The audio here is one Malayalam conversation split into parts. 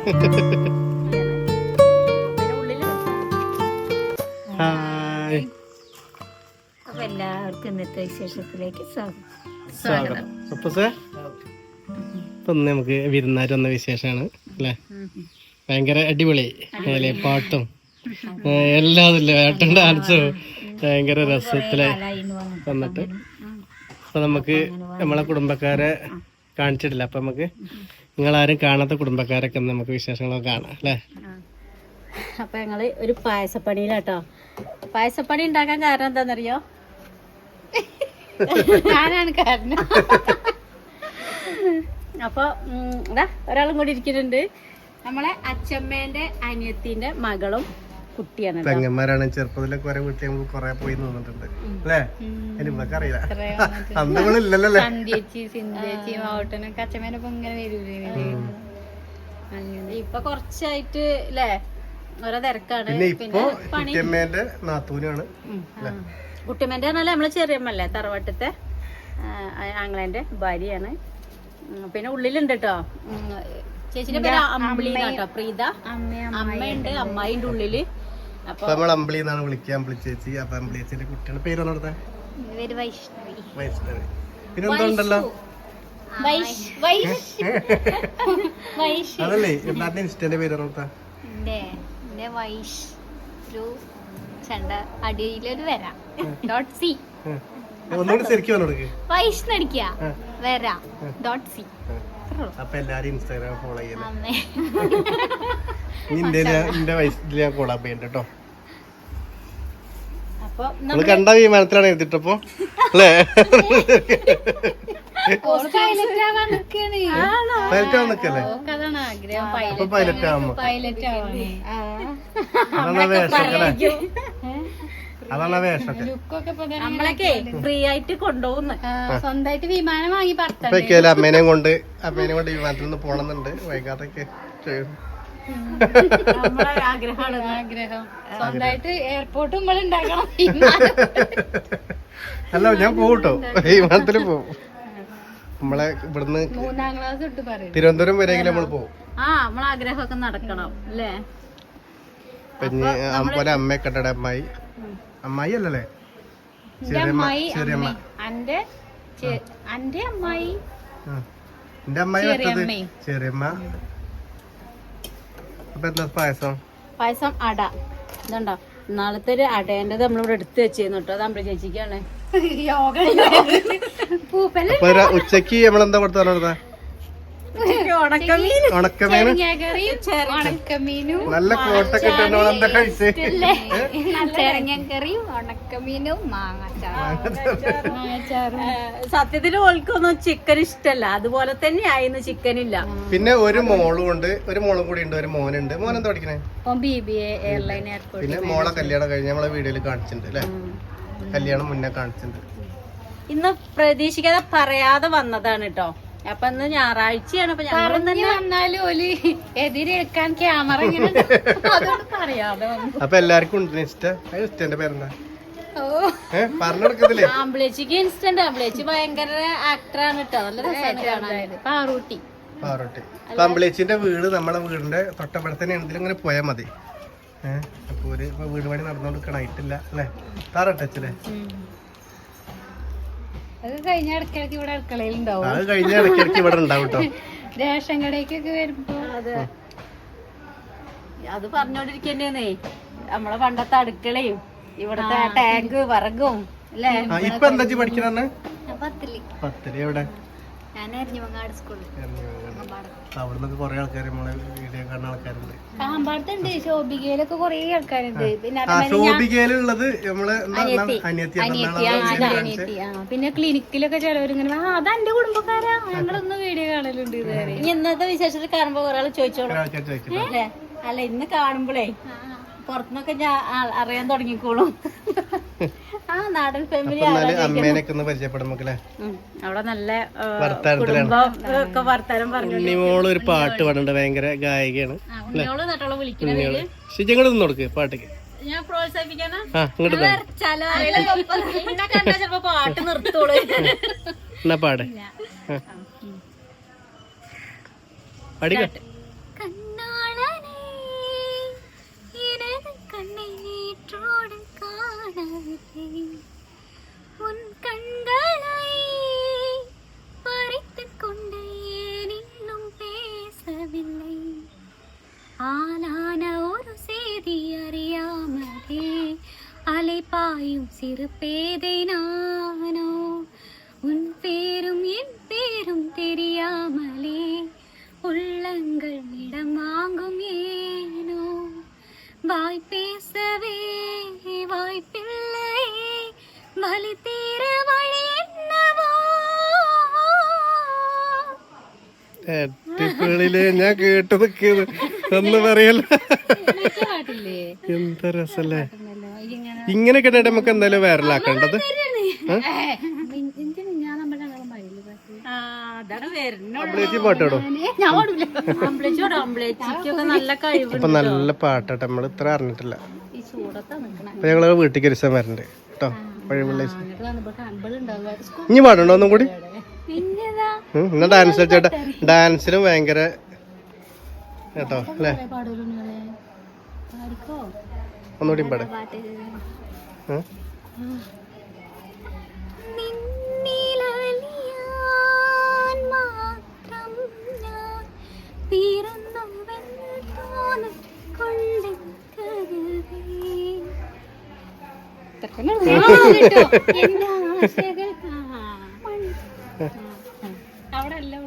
അപ്പൊ എല്ലാവർക്കും ഇന്നത്തെ വിശേഷത്തിലേക്ക് സ്വാഗതം. സ്വാഗതം. അപ്പൊ സാർ ഇപ്പൊ ഇന്ന് നമുക്ക് വിരുന്നാർ വന്ന വിശേഷമാണ് അല്ലേ? ഭയങ്കര അടിപൊളി അല്ലേ? പാട്ടും എല്ലാ ഇല്ല? ഡാൻസും ഭയങ്കര രസത്തിൽ വന്നിട്ട്. അപ്പൊ നമുക്ക് നമ്മളെ കുടുംബക്കാരെ കാണിച്ചിട്ടില്ല. അപ്പൊ നമുക്ക് നിങ്ങളാരും കാണാത്ത കുടുംബക്കാരൊക്കെ നമുക്ക് വിശേഷങ്ങളൊക്കെ കാണാം അല്ലേ? അപ്പൊ ഞങ്ങൾ ഒരു പായസപ്പണിയിലാട്ടോ. പായസപ്പണി ഉണ്ടാക്കാൻ കാരണം എന്താണെന്നറിയോ ഞാനാണ് കാരണം. അപ്പൊ ഉം, ഇതാ ഒരാളും കൂടി ഇരിക്കുന്നുണ്ട്. നമ്മളെ അച്ഛമ്മേന്റെ അനിയത്തിന്റെ മകളും കുട്ടിയാണ് ട്ടോ. പെങ്ങന്മാരാണ് ചെറുപ്പത്തിലൊക്കെ കുറെ വീട്ടിൽ നമ്മൾ കുറെ പോയി നിന്നിട്ടുണ്ട്. അല്ലേ? എനിക്ക് അറിയില്ല. അന്നുകളില്ലല്ലോ സന്ധ്യേച്ചി സിന്ധ്യേച്ചി മാവട്ടനൊക്കെ അച്ഛമ്മേനൊപ്പം ഇങ്ങനെ വരൂലേ? അങ്ങനെ. ഇപ്പൊ കുറച്ചായിട്ട് അല്ലേ ഓരോ തിരക്കാണ്. പിന്നെ ഇപ്പൊ കുട്ടിയമ്മേന്റെ നാത്തൂനാണ്. കുട്ടിയമ്മേന്റെ ആണല്ലേ നമ്മളെ ചെറിയമ്മല്ലേ? തറവാട്ടത്തെ ആങ്ങളേന്റെ ഭാര്യയാണ്. പിന്നെ ഉള്ളിലുണ്ട് കേട്ടോ ചേച്ചിന്റെ പേര് അമ്പിളി കേട്ടോ പ്രീത. അമ്മയും അമ്മയുണ്ട് അമ്മായിന്റെ ഉള്ളിൽ. അപ്പൊ നമ്മൾ അമ്പിളി എന്നാണ് വിളിക്കുക. അമ്പിളി ചേച്ചി. അപ്പൊ അമ്പിളി ചേച്ചിന്റെ കുട്ടിയുടെ പേര് പറഞ്ഞത് ഇവർ വൈഷ്ണവി. പിന്നെ എന്തുണ്ടല്ലോ അതല്ലേ എല്ലാത്തിന്റെ ഇഷ്ടന്റെ പേര് ചണ്ട അടിയിലൊരു വര. ഡോട്ട് സി ഒന്നുകൂടി ശരിക്കും വൈഷ്ണടിക്കുക വരാം. ഡോട്ട് സി അപ്പൊ എല്ലാരും ഇൻസ്റ്റാഗ്രാം ഫോളോ ചെയ്യണം ഇന്ത്യ എന്റെ വയസ്സിൽ ഞാൻ കോളാപ്പ് ചെയ്യണ്ട കേട്ടോ നമ്മൾ കണ്ട വിമാനത്തിലാണ് എഴുതിട്ടപ്പോ അല്ലേ? പൈലറ്റ് ആവാൻ നിൽക്കാണ്. പൈലറ്റ് ആവാൻ നിക്കല്ലേ ആഗ്രഹം. അപ്പൊ പൈലറ്റ് ആവുമ്പോ. അതാണ് അല്ലേ? അതാണ് വേഷമൊക്കെ. നമ്മളൊക്കെ ഫ്രീ ആയിട്ട് കൊണ്ടുപോകുന്നു. സ്വന്തമായിട്ട് വിമാനം വാങ്ങി പറത്തണം അമ്മേനെ കൊണ്ട് അമ്മേനെ കൊണ്ട് വിമാനത്തിൽ നിന്ന് പോണെന്നുണ്ട്. വൈകാതൊക്കെ ആഗ്രഹമാണ് ആഗ്രഹം. സ്വന്തമായിട്ട് എയർപോർട്ട് നമ്മൾ ഉണ്ടാക്കണം. അല്ല ഞാൻ പോകട്ടോ വിമാനത്തിൽ പോകും നമ്മളെ ഇവിടുന്ന് മൂന്നാം ക്ലാസ് തൊട്ട് പറയും. തിരുവനന്തപുരം വരെയെങ്കിലും നമ്മൾ പോകും ആ നമ്മളെ ആഗ്രഹമൊക്കെ നടക്കണം അല്ലേ? പിന്നെ അമ്മ അമ്മയെ കെട്ടട അമ്മായി. അമ്മായി അല്ലല്ലേ എന്റെ ചെറിയമ്മ അമ്മായി ചെറിയമ്മ അപ്പൊ എന്താ പായസം? പായസം അട. ഇതുണ്ടോ? നാളത്തെ ഒരു അടേണ്ടത് നമ്മളിവിടെ എടുത്ത് വെച്ചിരുന്നു കേട്ടോ അത് നമ്മുടെ ചേച്ചിക്കാണ്. ഉച്ചയ്ക്ക് നമ്മളെന്താ കൊടുത്താ കൊടുത്താ ഉണക്കമീൻ ഉണക്കമീന് നല്ല കോട്ടൊക്കെ ഇട്ടുണ്ട് എന്താ കഴിച്ച്? ചെരങ്ങക്കറിയും ഉണക്കമീനും മാങ്ങാച്ചാറും. മാങ്ങാച്ചാറും. സത്യത്തിൽ ഓൾക്കൊന്നും ചിക്കൻ ഇഷ്ടല്ല. അതുപോലെ തന്നെ ആയിരുന്നു ചിക്കൻ ഇല്ല. പിന്നെ ഒരു മോളും ഉണ്ട് ഒരു മോളും കൂടി ഉണ്ട് ഒരു മോനുണ്ട്. മോൻ എന്താ പഠിക്കണേ? B B A airline airport പിന്നെ മോളെ കല്യാണം കഴിഞ്ഞ് നമ്മളെ വീഡിയോയിൽ കാണിച്ചിട്ടുണ്ട് അല്ലെ? കല്യാണം മുന്നേ കാണിച്ചിട്ടുണ്ട്. ഇന്ന് പ്രതീക്ഷിക്കാതെ പറയാതെ വന്നതാണ് കേട്ടോ അപ്പൊ ഇന്ന് ഞായറാഴ്ചയാണ് അപ്പൊ ഞങ്ങൾ പറഞ്ഞു വന്നാലും ഒലി എതിരേൽക്കാൻ ക്യാമറ ഇങ്ങനെ അതുകൊണ്ട് പറയാതെ വന്നു. അപ്പൊ എല്ലാവർക്കും ഉണ്ട് ഇഷ്ട ഇഷ്ടന്റെ പേരെന്താ? ആംബുലേച്ചിക്ക് ഇൻസ്റ്റന്റ് ആംബുലേച്ചി ഭയങ്കര ആക്ടറാണ് കേട്ടോ നല്ല രസമാണ് കാണാൻ. പാറൂട്ടി. പാറോട്ടി. അപ്പൊ അമ്പളേച്ചിന്റെ വീട് നമ്മളെ വീടിന്റെ തൊട്ടപ്പുറത്തന്നെ എന്തെങ്കിലും ഇങ്ങനെ പോയാൽ മതി. ഏഹ് അപ്പൊ ഒരു വീട് പണി നടന്നുകൊടുക്കണായിട്ടില്ല അല്ലേ? താറട്ടച്ചല്ലേ അത് കഴിഞ്ഞ ഇടക്കിടക്ക് ഇവിടെ അടുക്കളയിൽ ഉണ്ടാവും. അത് കഴിഞ്ഞ ഇവിടെ ഉണ്ടാവും കേട്ടോ റേഷൻ കടയ്ക്കൊക്കെ വരുമ്പോ. അതെ. അത് പറഞ്ഞോണ്ടിരിക്കുന്നേ നമ്മളെ പണ്ടത്തെ അടുക്കളയും ഇവിടത്തെ ടാങ്ക് വിറകും അല്ലേ? ഇപ്പൊ എന്താ പഠിക്കണെന്ന് പത്തിൽ. പത്തിൽ എവിടെ? ഞാൻ എരഞ്ഞിമങ്ങാട് സ്കൂളിൽ അവിടുന്ന് കൊറേ ആൾക്കാർ നമ്മളെ വീഡിയോ കാണുന്ന ആൾക്കാരുണ്ട്. കാമ്പാടത്തുണ്ട് ശോഭികയിലൊക്കെ കൊറേ ആൾക്കാരുണ്ട്. പിന്നെ ശോഭികയിലുള്ളത് നമ്മൾ പിന്നെ ക്ലിനിക്കിലൊക്കെ ചിലവരിങ്ങനെ ആ അത് എന്റെ കുടുംബക്കാരാ. ഞങ്ങളൊന്ന് വീഡിയോ കാണലുണ്ട് ഇന്നത്തെ വിശേഷത്തിൽ കാണുമ്പോ ഒരാൾ ചോദിച്ചോളൂ. അല്ല? ഇന്ന് കാണുമ്പോഴേ പുറത്തുനിന്നൊക്കെ ഞാൻ അറിയാൻ തുടങ്ങിക്കോളും. ആ നാടൻ ഫാമിലി അമ്മേനൊക്കെ ഒന്ന് അവിടെ നല്ല ആ, കുടുംബം ഒക്കെ വർത്താനം പറഞ്ഞു ഉണ്ണിമോൾ ഒരു പാട്ട് പാടുന്നുണ്ട് ഭയങ്കര ഗായികയാണ്. നട്ടോളെ നിന്ന് കൊടുക്ക് പാട്ടിക്ക്. ഞാൻ പ്രോത്സാഹിപ്പിക്കാനാ? ചിലപ്പോ പാട്ട് നിർത്തോളൂ. എന്നാ പാട്. உன் கண்களை பறித்துக் கொண்டே இன்னும் பேசவில்லை. ஆளான ஒரு செய்தி அறியாமலே அலைப்பாயும் சிறு பேதை நான் ഞാൻ കേട്ടത് നിൽക്കുന്നത് ഒന്ന് പറയല്ല? എന്താ രസല്ലേ? ഇങ്ങനെ കേട്ടിട്ട് നമുക്ക് എന്തായാലും വൈറലാക്കേണ്ടത്? ഇപ്പൊ നല്ല പാട്ടാട്ടെ. നമ്മൾ ഇത്ര അറിഞ്ഞിട്ടില്ല. ഞങ്ങൾ വീട്ടിൽ കരിച്ചാൻ വരണ്ടേ. കേട്ടോ ഇനി പാടുണ്ടോ ഒന്നും കൂടി? എന്നാ ഡാൻസ് ചേട്ടാ ഡാൻസിലും ഭയങ്കര കേട്ടോ അല്ലേ? ഒന്നുകൂടി പാട്. പാട്ട് ഉം. അവിടെ എല്ലാം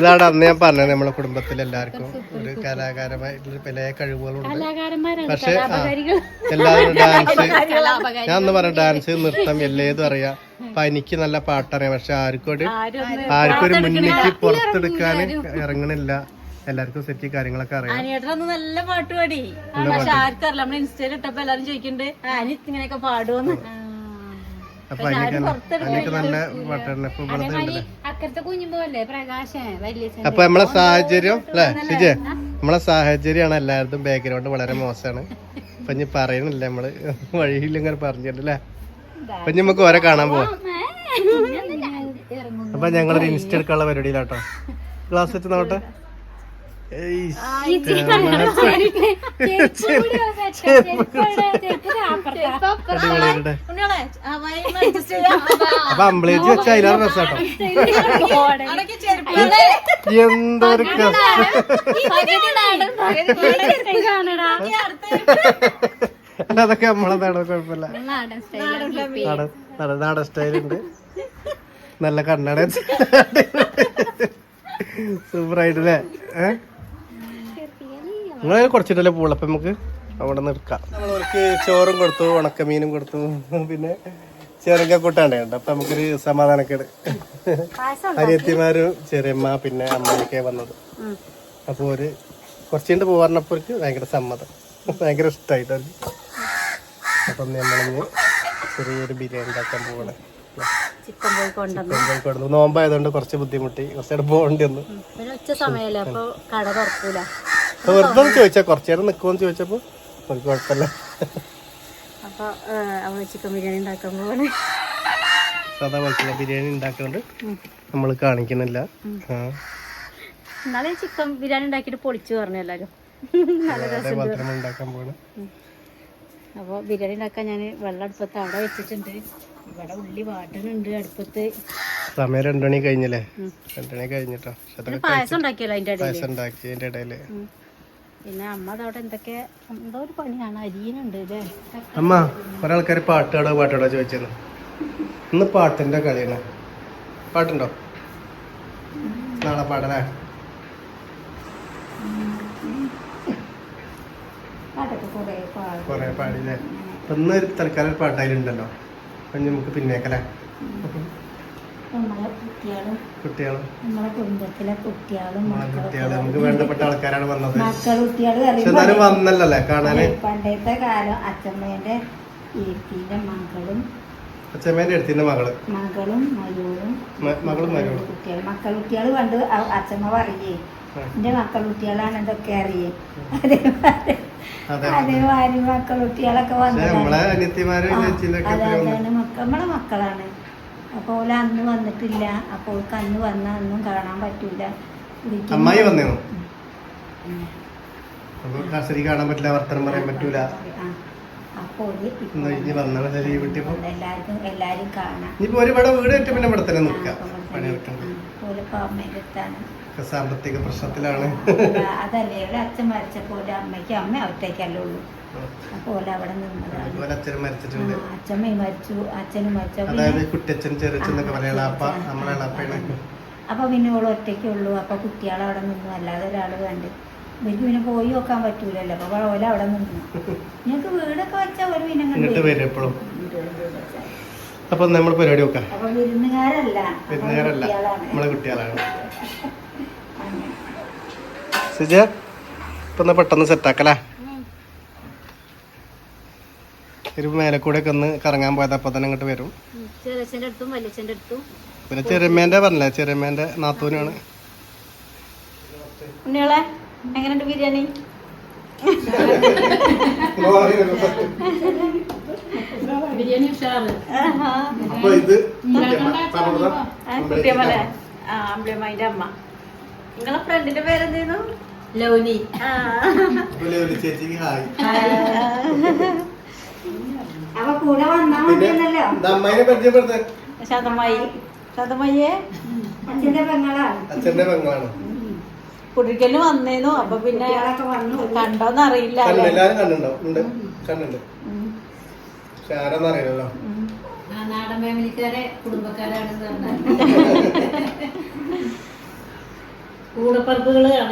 ഇതാണ് അന്ന് ഞാൻ പറഞ്ഞത് നമ്മളെ കുടുംബത്തിൽ എല്ലാവർക്കും ഒരു കലാകാരമായിട്ടുള്ള പല കഴിവുകളുണ്ട്. പക്ഷെ എല്ലാവരും ഡാൻസ്. ഞാൻ അന്ന് പറഞ്ഞ ഡാൻസ് നൃത്തം എല്ലേതും അറിയാം. അപ്പൊ എനിക്ക് നല്ല പാട്ടറിയാം. പക്ഷെ ആർക്കും ഒരു ആർക്കും ഒരു മുന്നിലേക്ക് പുറത്തെടുക്കാൻ ഇറങ്ങണില്ല. എല്ലാവർക്കും സെറ്റ് കാര്യങ്ങളൊക്കെ അറിയാം. അനിയേട്ടനൊന്ന് നല്ല പാട്ട് പാടി. പക്ഷെ ആർക്കറിയില്ല. നമ്മൾ ഇൻസ്റ്റയിൽ ഇട്ടപ്പോ എല്ലാരും ചോദിക്കുന്നുണ്ട് "ആ, അനി ഇങ്ങനെയൊക്കെ പാടുമെന്ന് അപ്പൊ അതിനൊക്കെ നല്ല അപ്പൊ നമ്മളെ സാഹചര്യം അല്ലെ? ഷിജെ നമ്മളെ സാഹചര്യമാണ് എല്ലാവരുടെയും ബാക്ക്ഗ്രൗണ്ട് വളരെ മോശമാണ്. അപ്പൊ ഇനി പറയണില്ല നമ്മൾ വഴിയിൽ ഇങ്ങനെ പറഞ്ഞല്ലേ അപ്പൊ ഇനി നമുക്ക് ഓരെ കാണാൻ പോവാം. അപ്പൊ ഞങ്ങളൊരു ഇൻസ്റ്റ എടുക്കാനുള്ള പരിപാടിയിലാട്ടോ. ക്ലാസ് വെച്ച് അപ്പൊ അമ്പളേജ് വെച്ച അതിലാണ് രസാട്ടോ. എന്തൊരു അല്ല അതൊക്കെ നമ്മളെ നാടൻ കുഴപ്പമില്ല. നാടൻ സ്റ്റൈൽ ഉണ്ട്. സ്റ്റൈലുണ്ട് നല്ല കണ്ണട. സൂപ്പറായിട്ടല്ലേ? ഏഹ് നിങ്ങൾ കുറച്ചിട്ടല്ലേ പോളൂ അപ്പൊ നമുക്ക് അവിടെ നിന്ന് എടുക്കാം. നമ്മൾക്ക് ചോറും കൊടുത്തു ഉണക്കമീനും കൊടുത്തു പിന്നെ ചെറുക്ക കൂട്ടാണ്ടേ ഉണ്ട് അപ്പൊ നമുക്കൊരു സമാധാനക്കേട്. അനിയത്തിമാരും ചെറിയമ്മ പിന്നെ അമ്മയൊക്കെ വന്നത്. അപ്പൊ ഒരു കുറച്ചുകൊണ്ട് പോവാറിനപ്പോർക്ക് ഭയങ്കര സമ്മതം. ഭയങ്കര ഇഷ്ടമായിട്ട് അപ്പൊ അപ്പം നമ്മളിന്ന് ചെറിയൊരു ബിരിയാണി ഉണ്ടാക്കാൻ പോവാണ്. ചിക്കൻ പോയി നോമ്പായതുകൊണ്ട് കുറച്ച് ബുദ്ധിമുട്ടി. കുറച്ചുകൂടെ പോകേണ്ടി വന്നു. ഉച്ച സമയല്ലേ അപ്പൊ കട തുറക്കൂല. വെറുതെ ചോദിച്ചാ കുറച്ചു നേരം നിക്കുമെന്ന് ചോദിച്ചപ്പോ നമുക്ക് കുഴപ്പമില്ല. അപ്പൊ അവൾ ചിക്കൻ ബിരിയാണി ഉണ്ടാക്കാൻ പോവാണ്. സാധാ പോലത്തെ ബിരിയാണി ഉണ്ടാക്കുന്നുണ്ട് നമ്മൾ കാണിക്കണില്ല. എന്നാലും ചിക്കൻ ബിരിയാണി ഉണ്ടാക്കിയിട്ട് പൊളിച്ചു പറഞ്ഞു എല്ലാരും. അതേപോലെ ഉണ്ടാക്കാൻ അപ്പോൾ ബിരിയാണി ഉണ്ടാക്കാൻ ഞാൻ വെള്ളം അടുപ്പത്ത് അവിടെ വെച്ചിട്ടുണ്ട്. ഇവിടെ ഉള്ളി വാട്ടണുണ്ട് അടുപ്പത്ത്. സമയം രണ്ടു മണി കഴിഞ്ഞല്ലേ? രണ്ടു മണി കഴിഞ്ഞിട്ടോ. പായസം ഉണ്ടാക്കിയല്ലോ അതിന്റെ ഇടയിൽ പായസം ഉണ്ടാക്കി അതിന്റെ ഇടയിൽ. പിന്നെ അമ്മ അതവിടെ എന്തൊക്കെ എന്തോ ഒരു പണിയാണ് അരിയനുണ്ട് അല്ലേ അമ്മ ഒരാൾക്കാർ പാട്ടാടോ പാട്ടാടോ ചോദിച്ചത്. ഇന്ന് പാട്ടിന്റെ കളിയാണ്. പാട്ടുണ്ടോ? നാളെ പാടലേ കുറേ പാടും. കൊറേ പാടില്ലേ? ഇന്ന് ഒരു തൽക്കാലം പാട്ടായാലുണ്ടല്ലോ അപ്പൊ നമുക്ക് പിന്നേക്കല്ലേ? നമ്മളെ കുട്ടികളും കുട്ടികളും. നമ്മളെ കുടുംബത്തിലെ കുട്ടികളും നമ്മളെ മക്കളും കുട്ടികൾ നമുക്ക് വേണ്ടപ്പെട്ട ആൾക്കാരാണ് വന്നത്. മക്കൾ കുട്ടികളും വന്നല്ലേ കാണാന്. പണ്ടത്തെ കാലം അച്ഛമ്മേന്റെ കീർത്തിന്റെ മകളും അച്ഛമ്മേന്റെ അടുത്തിന്റെ മകൾ. മകളും മരുവും മകളും മരുവും കുട്ടികൾ മക്കൾ കുട്ടികൾ പണ്ട് അച്ഛമ്മ പറയേ എന്റെ മക്കൾ കുട്ടികളാണ് ഇതൊക്കെ അറിയേ? അതേമാതിരി അതെ അതേമാതിരി മക്കൾ കുട്ടികളൊക്കെ വന്നു. അതാണ് മക്ക നമ്മളെ മക്കളാണ്. അപ്പോൾ ഓല അന്ന് വന്നിട്ടില്ല. അപ്പോൾ ഓൾക്ക് അന്ന് വന്ന അന്നും കാണാൻ പറ്റൂല. അമ്മായി കാണാൻ പറ്റില്ല വർത്തനം പറയാൻ പറ്റൂല. എല്ലാവർക്കും എല്ലാരും കാണാം. ഇനിയിപ്പോ ഒരുപാട് വീട് പിന്നെ ഇവിടെ തന്നെ നിൽക്കാം. സാമ്പത്തിക പ്രശ്നത്തിലാണ്. അതല്ലേ. ഇവിടെ അച്ഛൻ മരിച്ചപ്പോൾ അമ്മയ്ക്ക് അമ്മ അവിടത്തേക്കല്ലേ ഉള്ളൂ. അപ്പോൾ അവിടെ ആ, അച്ഛമ്മയും മരിച്ചു. അച്ഛനും മരിച്ചു. അപ്പൊ അതായത് കുട്ടിയച്ഛൻ നമ്മളെ അപ്പൊ പിന്നെ ഓൾ ഒറ്റയ്ക്കുള്ളൂ അപ്പൊ കുട്ടികൾ അവിടെ നിന്നു. അല്ലാതെ ഒരാൾ കണ്ട് ഇവർക്ക് പിന്നെ പോയി നോക്കാൻ പറ്റൂലല്ലോ. അപ്പൊ ഓല അവിടെ നിന്നു. ഞങ്ങൾക്ക് വീടൊക്കെ വെച്ചാൽ ഒരു പിന്നെ വരും. എപ്പോഴും അപ്പൊ നമ്മൾ പരിപാടി നോക്കാം. വിരുന്നുകാരല്ല. നമ്മളെ കുട്ടികളാണ്. സിജ ഇപ്പൊ പെട്ടെന്ന് സെറ്റാക്കല്ലേ ഒരു മേലെ കൂടെ ഒക്കെ ഒന്ന് കറങ്ങാൻ പോയത് അപ്പൊ തന്നെ ഇങ്ങോട്ട് വരും. ചെറിയച്ഛന്റെ അടുത്തും വലിയച്ഛന്റെ അടുത്തും പിന്നെ ചെറുമേന്റെ പറഞ്ഞില്ലേ? ചെറുമേന്റെ നാത്തൂനാണ്. ഉണ്ണികളെ എങ്ങനെയുണ്ട് ബിരിയാണി? ഉഷാറ്. അപ്പൊ ഇത് ആ അമ്മ. നിങ്ങളെ ഫ്രണ്ടിന്റെ പേരെന്തേന്നു ലൗലി. ആ. ചേച്ചിക്ക് ഹായ്. അപ്പൊ കൂടെ വന്നാ മതിയെന്നല്ലോ. അമ്മായിനെ പരിചയപ്പെടുത്ത. ശതമായി ശതമായിയെ അച്ഛന്റെ പെങ്ങളാണ് അച്ഛന്റെ പെങ്ങളാണ്. കുടിക്കൽ വന്നേന്നു അപ്പൊ പിന്നെ കണ്ടോന്ന് അറിയില്ല എല്ലാരും കണ്ണുണ്ടോ ഉണ്ട്. കണ്ണുണ്ട് പക്ഷെ ആരാന്ന് അറിയില്ലല്ലോ. നാടൻ ഫാമിലിക്കാരെ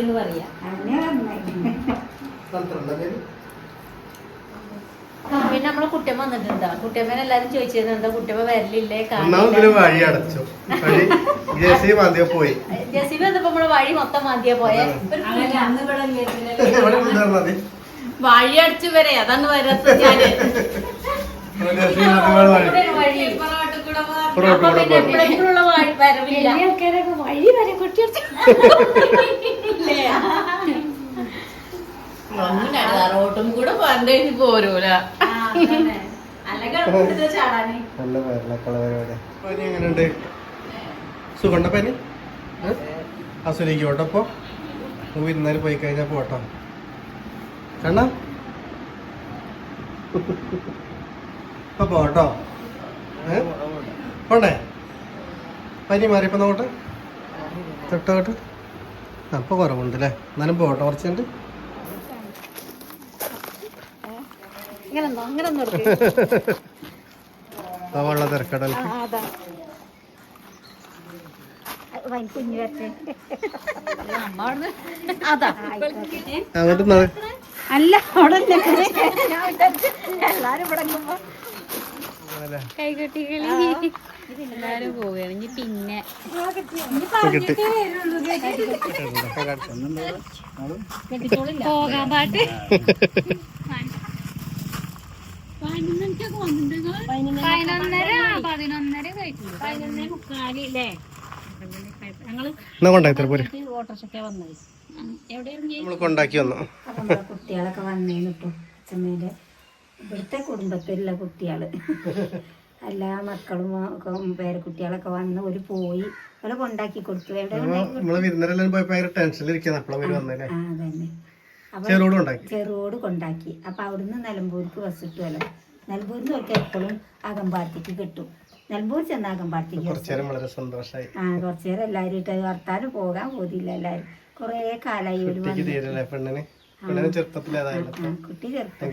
എന്ന് പറയാ. പിന്നെ നമ്മളെ കുട്ടിയമ്മ വന്നിട്ടുണ്ടോ? കുട്ടിയമ്മേനെ എല്ലാരും ചോദിച്ചിരുന്നു എന്താ കുട്ടിയമ്മ വരലില്ലേ? വഴി അടച്ചു. മാന്തിയ പോയി. ജെസിബി വന്നപ്പോ നമ്മൾ വഴി മൊത്തം മാന്തിയാ പോയെ. വഴി അടിച്ചു വരെ അതാണ് വരാത്ത ഞാൻ. വഴി. വരവില്ല. വരെ കൊട്ടിയടിച്ചു റോട്ടും കൂടെ പറഞ്ഞു പോരൂല. നല്ല പരിപാടി പനി എങ്ങനെയുണ്ട്? സുഖണ്ട പനി? അപ്പൊ വിരുന്നാൽ പോയി കഴിഞ്ഞാ പോട്ടോ. കണ്ണ? ഇപ്പൊ പോട്ടോ? പോണ്ടേ? പനി മാറിയപ്പോ നോട്ടെ തൊട്ടോട്ട് അപ്പൊ കുറവുണ്ട് അല്ലേ എന്നാലും പോട്ടോ കുറച്ചുണ്ട് ഇങ്ങനെ ഒന്നോ ഇങ്ങനെ ഒന്നും ആ വെള്ളം തിരക്കടൽ. അങ്ങോട്ട്. അല്ല അവിടെ എല്ലാരും ഇവിടെ നിക്കുമ്പോ അതല്ലേ. കൈകൊട്ടികളി എല്ലാരും പോവുകയാണ്. ഇനി പിന്നെ. കിട്ടി. പോകാൻ പാട്ട്. പതിനൊന്നര പതിനൊന്നര പതിനൊന്നേ മുക്കാൽ അല്ലേ ഞങ്ങൾ ഓട്ടോറിക്ഷ വന്നത്. കുട്ടികളൊക്കെ വന്നേന്ന് ഇപ്പൊ അച്ഛമ്മേന്റെ ഇവിടുത്തെ കുടുംബത്തിലുള്ള കുട്ടികൾ. എല്ലാ മക്കളും പേരക്കുട്ടികളൊക്കെ വന്ന് ഒരു പോയി. അവരെ കൊണ്ടാക്കി കൊടുത്തു. ചെറുകോട് കൊണ്ടാക്കി അപ്പൊ അവിടുന്ന് നിലമ്പൂർക്ക് ബസ് കിട്ടുമല്ലോ നിലമ്പൂരിൽ നിന്ന് ഒക്കെ എപ്പോഴും അകമ്പാടത്തേക്ക് കിട്ടും. നിലമ്പൂർ ചെന്ന അകമ്പാടത്തേക്ക് കുറച്ചേരം വളരെ സന്തോഷമായി. ആ കുറച്ചു നേരം എല്ലാവരും ഇട്ട് വർത്താനം പോകാൻ പോതില്ല എല്ലാവരും. കുറേ കാലായി ഒരു കുട്ടി ചെറുപ്പം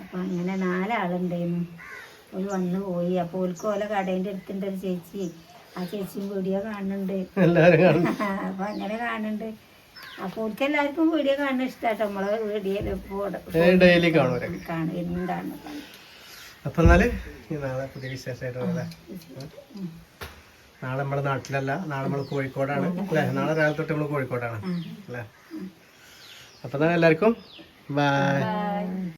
അപ്പൊ അങ്ങനെ നാലാളുണ്ടായിരുന്നു. ഒരു വന്നു പോയി. അപ്പൊ ഓൽക്ക് ഓല കടേന്റെ അടുത്തുണ്ട് ഒരു ചേച്ചി. ആ ചേച്ചിയും വീഡിയോ കാണുന്നുണ്ട്. അപ്പൊ അങ്ങനെ കാണുന്നുണ്ട്. അപ്പൊ ഓർക്ക് എല്ലാവർക്കും വീഡിയോ കാണാൻ ഇഷ്ടാട്ടോ. നമ്മളെ വീഡിയോയിൽ ഡെയിലി കാണും കാണും. എന്താണ്? അപ്പൊ എന്നാൽ നാളെ പുതിയ വിശേഷമായിട്ട് നാളെ നമ്മുടെ നാട്ടിലല്ല നാളെ നമ്മൾ കോഴിക്കോടാണ്. അല്ലേ? നാളെ രാവിലെ തൊട്ട് നമ്മൾ കോഴിക്കോടാണ്. അല്ലേ? അപ്പൊ എല്ലാവർക്കും ബൈ